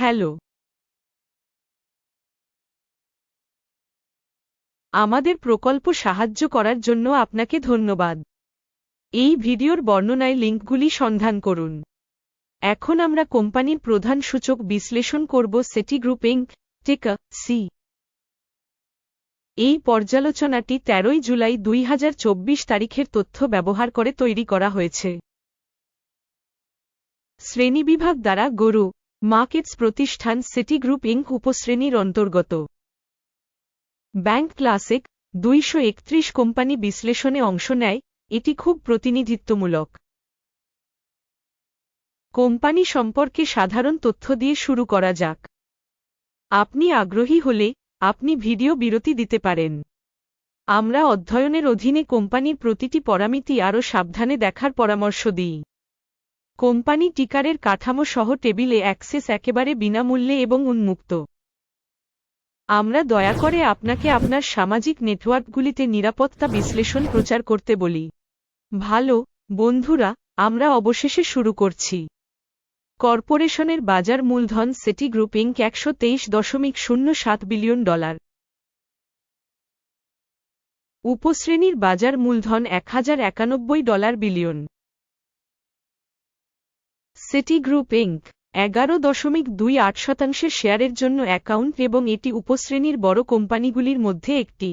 Hello. আমাদের প্রকল্প সাহায্য করার জন্য আপনাকে ধন্যবাদ। এই ভিডিওর বর্ণনায় লিঙ্কগুলি সন্ধান করুন। এখন আমরা কোম্পানির প্রধান সূচক বিশ্লেষণ করব সেটি গ্রুপ ইঙ্ক টেকা, সি। এই পর্যালোচনাটি তেরোই জুলাই দুই হাজার চব্বিশ তারিখের তথ্য ব্যবহার করে তৈরি করা হয়েছে। শ্রেণীবিভাগ দ্বারা গরু মার্কেটস প্রতিষ্ঠান সিটি গ্রুপ ইঙ্ক উপশ্রেণীর অন্তর্গত। ব্যাংক ক্লাসিক, দুইশ একত্রিশ কোম্পানি বিশ্লেষণে অংশ নেয়, এটি খুব প্রতিনিধিত্বমূলক। কোম্পানি সম্পর্কে সাধারণ তথ্য দিয়ে শুরু করা যাক। আপনি আগ্রহী হলে আপনি ভিডিও বিরতি দিতে পারেন। আমরা অধ্যয়নের অধীনে কোম্পানির প্রতিটি পরামিতি আরও সাবধানে দেখার পরামর্শ দিই। কোম্পানি টিকারের কাঠামো সহ টেবিলে অ্যাক্সেস একেবারে বিনামূল্যে এবং উন্মুক্ত। আমরা দয়া করে আপনাকে আপনার সামাজিক নেটওয়ার্কগুলিতে নিরাপত্তা বিশ্লেষণ প্রচার করতে বলি। ভালো, বন্ধুরা, আমরা অবশেষে শুরু করছি। কর্পোরেশনের বাজার মূলধন সিটি গ্রুপ ইঙ্ক একশো তেইশ দশমিক শূন্য সাত বিলিয়ন ডলার। উপশ্রেণীর বাজার মূলধন এক dollar billion. City group Inc এগারো দশমিক দুই আট শতাংশের শেয়ারের জন্য অ্যাকাউন্ট এবং এটি উপশ্রেণীর বড় কোম্পানিগুলির মধ্যে একটি।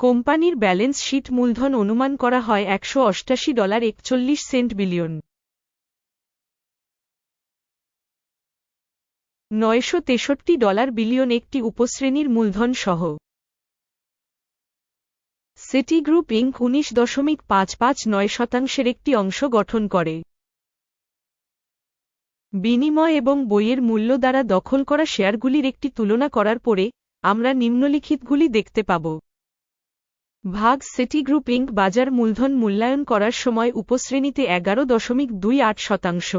কোম্পানির ব্যালেন্স শিট মূলধন অনুমান করা হয় একশো অষ্টাশি ডলার একচল্লিশ সেন্ট বিলিয়ন। নয়শো তেষট্টি ডলার বিলিয়ন একটি উপশ্রেণীর মূলধন সহ সিটি গ্রুপ ইঙ্ক উনিশ দশমিক পাঁচ পাঁচ নয় শতাংশের একটি অংশ গঠন করে। বিনিময় এবং বইয়ের মূল্য দ্বারা দখল করা শেয়ারগুলির একটি তুলনা করার পরে, আমরা নিম্নলিখিতগুলি দেখতে পাব। ভাগ সিটি গ্রুপ ইঙ্ক বাজার মূলধন মূল্যায়ন করার সময় উপশ্রেণীতে এগারো দশমিক দুই আট শতাংশ।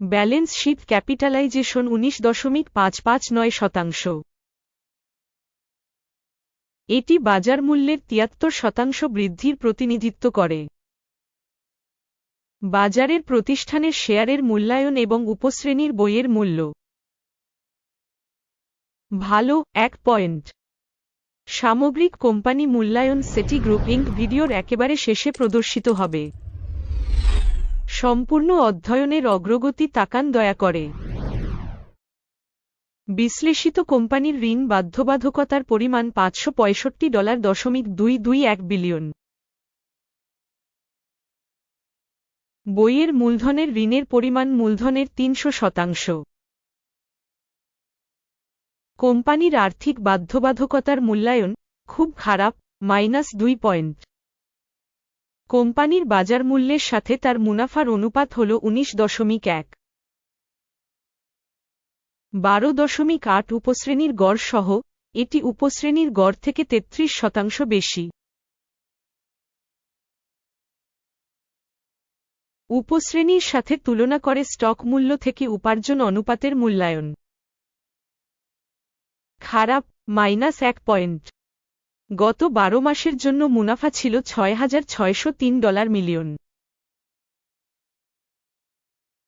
ব্যালেন্স শিট ক্যাপিটালাইজেশন উনিশ দশমিক পাঁচ পাঁচ নয় শতাংশ। এটি বাজার মূল্যের তিয়াত্তর শতাংশ বৃদ্ধির প্রতিনিধিত্ব করে। বাজারের প্রতিষ্ঠানের শেয়ারের মূল্যায়ন এবং উপশ্রেণীর বইয়ের মূল্য। ভালো, এক পয়েন্ট। সামগ্রিক কোম্পানি মূল্যায়ন সেটি গ্রুপ ভিডিওর একেবারে শেষে প্রদর্শিত হবে। সম্পূর্ণ অধ্যয়নের অগ্রগতি তাকান দয়া করে। বিশ্লেষিত কোম্পানির ঋণ বাধ্যবাধকতার পরিমাণ পাঁচশো পঁয়ষট্টি ডলার দশমিক দুই দুই এক বিলিয়ন। বইয়ের মূলধনের ঋণের পরিমাণ মূলধনের তিনশো শতাংশ। কোম্পানির আর্থিক বাধ্যবাধকতার মূল্যায়ন খুব খারাপ, মাইনাস দুই পয়েন্ট। কোম্পানির বাজার মূল্যের সাথে তার মুনাফার অনুপাত হল উনিশ দশমিক এক। বারো দশমিক আট উপশ্রেণীর গড় সহ, এটি উপশ্রেণীর গড় থেকে তেত্রিশ শতাংশ বেশি। উপশ্রেণীর সাথে তুলনা করে স্টক মূল্য থেকে উপার্জন অনুপাতের মূল্যায়ন। খারাপ, মাইনাস এক পয়েন্ট। গত বারো মাসের জন্য মুনাফা ছিল ছয় হাজার ছয়শো তিন ডলার মিলিয়ন।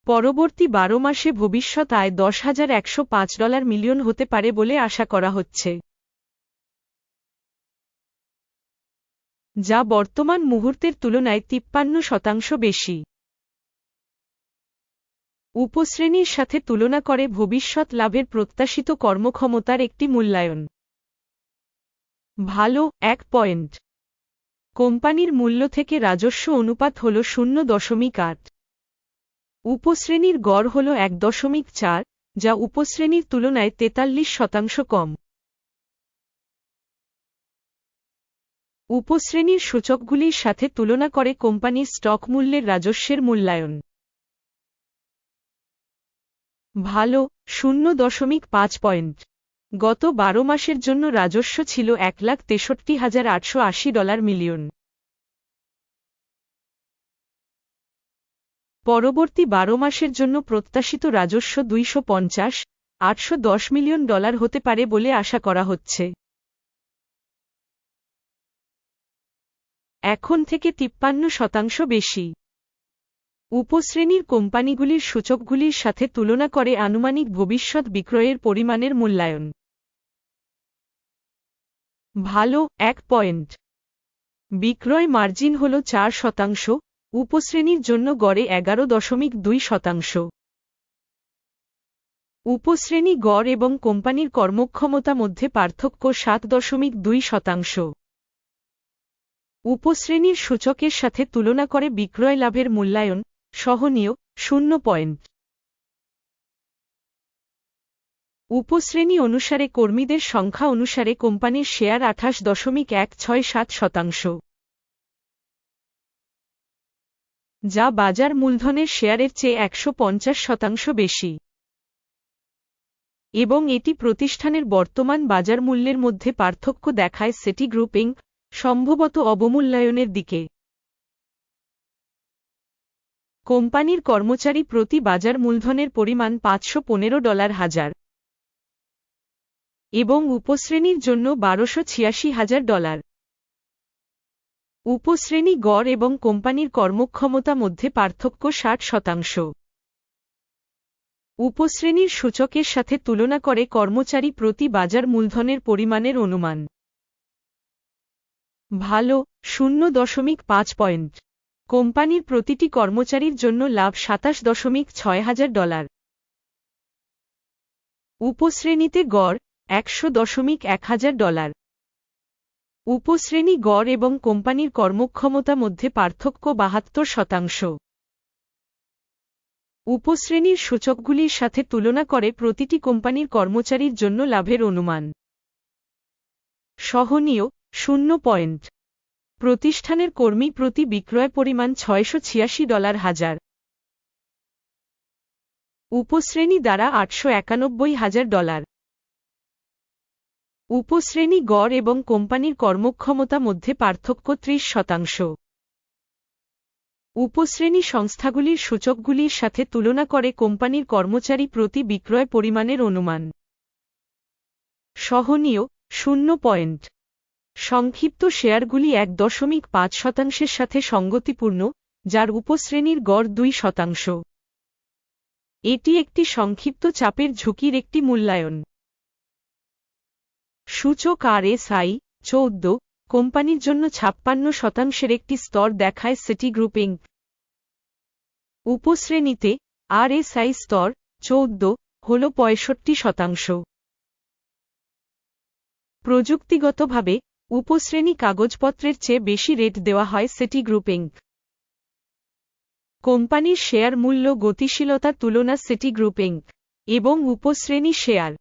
পরবর্তী বারো মাসে ভবিষ্যৎ আয় দশ হাজার একশো পাঁচ ডলার মিলিয়ন হতে পারে বলে আশা করা হচ্ছে। যা বর্তমান মুহূর্তের তুলনায় তিপ্পান্ন শতাংশ বেশি। উপশ্রেণীর সাথে তুলনা করে ভবিষ্যৎ লাভের প্রত্যাশিত কর্মক্ষমতার একটি মূল্যায়ন। ভালো, এক পয়েন্ট। কোম্পানির মূল্য থেকে রাজস্ব অনুপাত হল শূন্য দশমিক আট। উপশ্রেণীর গড় হল এক দশমিক চার, যা উপশ্রেণীর তুলনায় তেতাল্লিশ শতাংশ কম। উপশ্রেণীর সূচকগুলির সাথে তুলনা করে কোম্পানির স্টক মূল্যের রাজস্বের মূল্যায়ন। ভালো, শূন্য দশমিক পাঁচ পয়েন্ট। গত বারো মাসের জন্য রাজস্ব ছিল এক লাখ তেষট্টি হাজার আটশো আশি ডলার মিলিয়ন। পরবর্তী বারো মাসের জন্য প্রত্যাশিত রাজস্ব দুইশো পঞ্চাশ, আটশো মিলিয়ন ডলার হতে পারে বলে আশা করা হচ্ছে। এখন থেকে তিপ্পান্ন শতাংশ বেশি। উপশ্রেণীর কোম্পানিগুলির সূচকগুলির সাথে তুলনা করে আনুমানিক ভবিষ্যৎ বিক্রয়ের পরিমাণের মূল্যায়ন। ভালো, এক পয়েন্ট। বিক্রয় মার্জিন হল চার শতাংশ উপশ্রেণীর জন্য গড়ে এগারো দশমিক দুই শতাংশ। উপশ্রেণী গড় এবং কোম্পানির কর্মক্ষমতা মধ্যে পার্থক্য সাত দশমিক দুই শতাংশ। উপশ্রেণীর সূচকের সাথে তুলনা করে বিক্রয় লাভের মূল্যায়ন সহনীয় শূন্য পয়েন্ট। উপশ্রেণী অনুসারে কর্মীদের সংখ্যা অনুসারে কোম্পানির শেয়ার আঠাশ দশমিক এক ছয় সাত শতাংশ। যা বাজার মূলধনের শেয়ারের চেয়ে একশো পঞ্চাশ শতাংশ বেশি। এবং এটি প্রতিষ্ঠানের বর্তমান বাজার মূল্যের মধ্যে পার্থক্য দেখায় সেটি গ্রুপিং সম্ভবত অবমূল্যায়নের দিকে। কোম্পানির কর্মচারী প্রতি বাজার মূলধনের পরিমাণ পাঁচশো পনেরো ডলার হাজার। এবং উপশ্রেণীর জন্য বারোশো ছিয়াশি হাজার ডলার। উপশ্রেণী গড় এবং কোম্পানির কর্মক্ষমতা মধ্যে পার্থক্য ষাট শতাংশ। উপশ্রেণীর সূচকের সাথে তুলনা করে কর্মচারী প্রতি বাজার মূলধনের পরিমাণের অনুমান। ভালো, শূন্য দশমিক পাঁচ পয়েন্ট। কোম্পানির প্রতিটি কর্মচারীর জন্য লাভ সাতাশ দশমিক ছয় হাজার ডলার। উপশ্রেণীতে গড় একশো দশমিক এক হাজার ডলার। উপশ্রেণী গড় এবং কোম্পানির কর্মক্ষমতা মধ্যে পার্থক্য বাহাত্তর শতাংশ। উপশ্রেণীর সূচকগুলির সাথে তুলনা করে প্রতিটি কোম্পানির কর্মচারীর জন্য লাভের অনুমান। সহনীয়, শূন্য পয়েন্ট। প্রতিষ্ঠানের কর্মী প্রতি বিক্রয় পরিমাণ ছয়শো ছিয়াশি ডলার হাজার। উপশ্রেণী দ্বারা আটশো হাজার ডলার। উপশ্রেণী গড় এবং কোম্পানির কর্মক্ষমতা মধ্যে পার্থক্য ত্রিশ শতাংশ। উপশ্রেণী সংস্থাগুলির সূচকগুলির সাথে তুলনা করে কোম্পানির কর্মচারী প্রতি বিক্রয় পরিমাণের অনুমান। সহনীয়, শূন্য পয়েন্ট। সংক্ষিপ্ত শেয়ারগুলি এক দশমিক পাঁচ শতাংশের সাথে সঙ্গতিপূর্ণ, যার উপশ্রেণীর গড় দুই শতাংশ। এটি একটি সংক্ষিপ্ত চাপের ঝুঁকির একটি মূল্যায়ন। সূচক আর এসআই চৌদ্দ, কোম্পানির জন্য ছাপ্পান্ন শতাংশের একটি স্তর দেখায় সিটি গ্রুপিং উপশ্রেণীতে আর এস আই স্তর চৌদ্দ হল পঁয়ষট্টি শতাংশ। প্রযুক্তিগতভাবে উপশ্রেণী কাগজপত্রের চেয়ে বেশি রেট দেওয়া হয় সিটি গ্রুপিং কোম্পানির শেয়ার মূল্য গতিশীলতা তুলনা সিটি গ্রুপিং এবং উপশ্রেণী শেয়ার।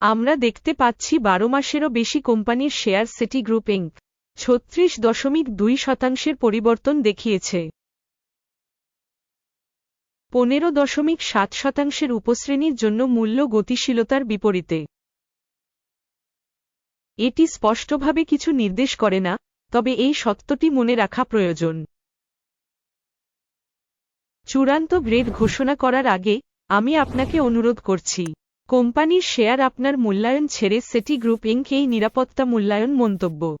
আমরা দেখতে পাচ্ছি বারো মাসেরও বেশি কোম্পানির শেয়ার সিটি গ্রুপ গ্রুপিং ছত্রিশ দশমিক দুই শতাংশের পরিবর্তন দেখিয়েছে। পনেরো দশমিক সাত শতাংশের উপশ্রেণীর জন্য মূল্য গতিশীলতার বিপরীতে। এটি স্পষ্টভাবে কিছু নির্দেশ করে না, তবে এই সত্যটি মনে রাখা প্রয়োজন। চূড়ান্ত গ্রেড ঘোষণা করার আগে আমি আপনাকে অনুরোধ করছি। কোম্পানির শেয়ার আপনার মূল্যায়ন ছেড়ে সেটি গ্রুপ ইঙ্ক এই নিরাপত্তা মূল্যায়ন মন্তব্য।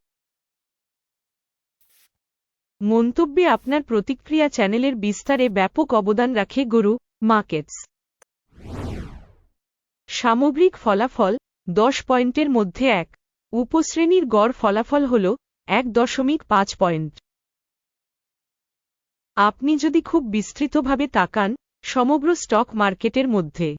মন্তব্যে আপনার প্রতিক্রিয়া চ্যানেলের বিস্তারে ব্যাপক অবদান রাখে গরু মার্কেটস। সামগ্রিক ফলাফল দশ পয়েন্টের মধ্যে এক। উপশ্রেণীর গড় ফলাফল হল এক দশমিক পাঁচ পয়েন্ট। আপনি যদি খুব বিস্তৃতভাবে তাকান সমগ্র স্টক মার্কেটের মধ্যে।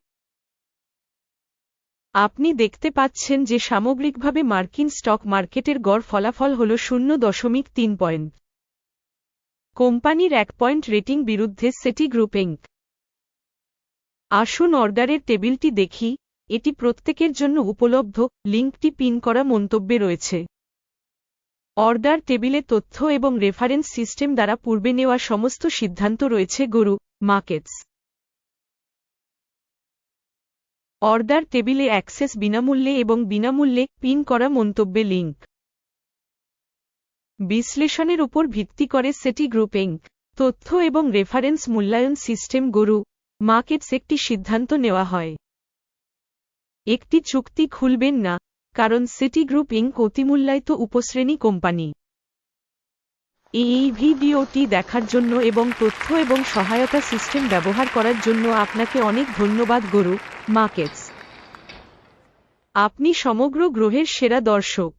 আপনি দেখতে পাচ্ছেন যে সামগ্রিকভাবে মার্কিন স্টক মার্কেটের গড় ফলাফল হল শূন্য দশমিক তিন পয়েন্ট। কোম্পানির এক পয়েন্ট রেটিং বিরুদ্ধে সেটি গ্রুপিং আসুন অর্ডারের টেবিলটি দেখি। এটি প্রত্যেকের জন্য উপলব্ধ। লিঙ্কটি পিন করা মন্তব্যে রয়েছে। অর্ডার টেবিলে তথ্য এবং রেফারেন্স সিস্টেম দ্বারা পূর্বে নেওয়া সমস্ত সিদ্ধান্ত রয়েছে। গরু, মার্কেটস। অর্ডার টেবিলে অ্যাক্সেস বিনামূল্যে এবং বিনামূল্যে পিন করা মন্তব্যে লিঙ্ক বিশ্লেষণের উপর ভিত্তি করে সেটি গ্রুপিং তথ্য এবং রেফারেন্স মূল্যায়ন সিস্টেম গরু মার্কেটস একটি সিদ্ধান্ত নেওয়া হয়। একটি চুক্তি খুলবেন না, কারণ সিটি গ্রুপ ইঙ্ক অতিমূল্যায়িত উপশ্রেণী কোম্পানি। এই ভিডিওটি দেখার জন্য এবং তথ্য এবং সহায়তা সিস্টেম ব্যবহার করার জন্য আপনাকে অনেক ধন্যবাদ, গরু মার্কেটস আপনি সমগ্র গ্রহের সেরা দর্শক।